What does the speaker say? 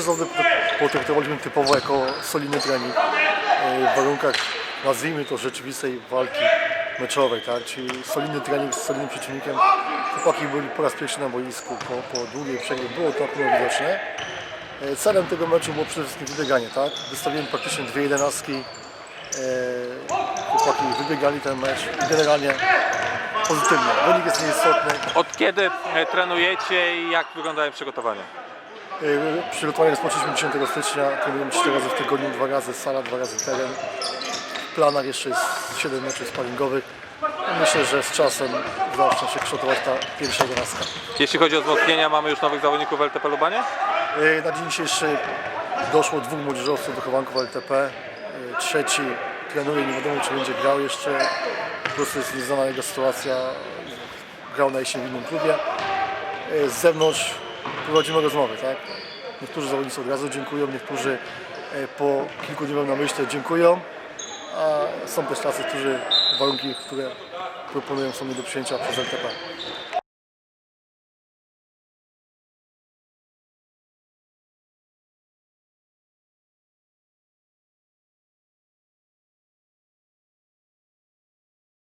Nasze zawody potraktowaliśmy typowo jako solidny trening e, w warunkach, nazwijmy to, rzeczywistej walki meczowej, tak? Czyli solidny trening z solidnym przeciwnikiem. Chłopaki byli po raz pierwszy na boisku po, po długiej przerwie, było to pewno widoczne. E, Celem tego meczu było przede wszystkim wybieganie, tak? Wystawiłem praktycznie dwie jedenastki. E, Chłopaki wybiegali ten mecz i generalnie pozytywnie. Wynik jest nieistotny. Od kiedy trenujecie i jak wyglądają przygotowania? Yy, Przygotowania rozpoczęliśmy 10 stycznia, trenujemy 4 razy w tygodniu, dwa razy sala, dwa razy teren. W planach jeszcze jest 7 meczów sparingowych. Myślę, że z czasem zacznie się kształtować ta pierwsza jedenastka. Jeśli chodzi o wzmocnienia, mamy już nowych zawodników w LTP Lubanie? Yy, Na dzień dzisiejszy doszło dwóch młodzieżowców wychowanków LTP. Yy, Trzeci trenuje, nie wiadomo czy będzie grał jeszcze. Po prostu jest nieznana jego sytuacja. Grał na jesień w innym klubie. Z zewnątrz prowadzimy rozmowy, tak? Niektórzy zawodnicy od razu dziękują, niektórzy e, po kilku dniach na myślę dziękują, a są też tacy, którzy warunki, które proponują są nie do przyjęcia przez LTP.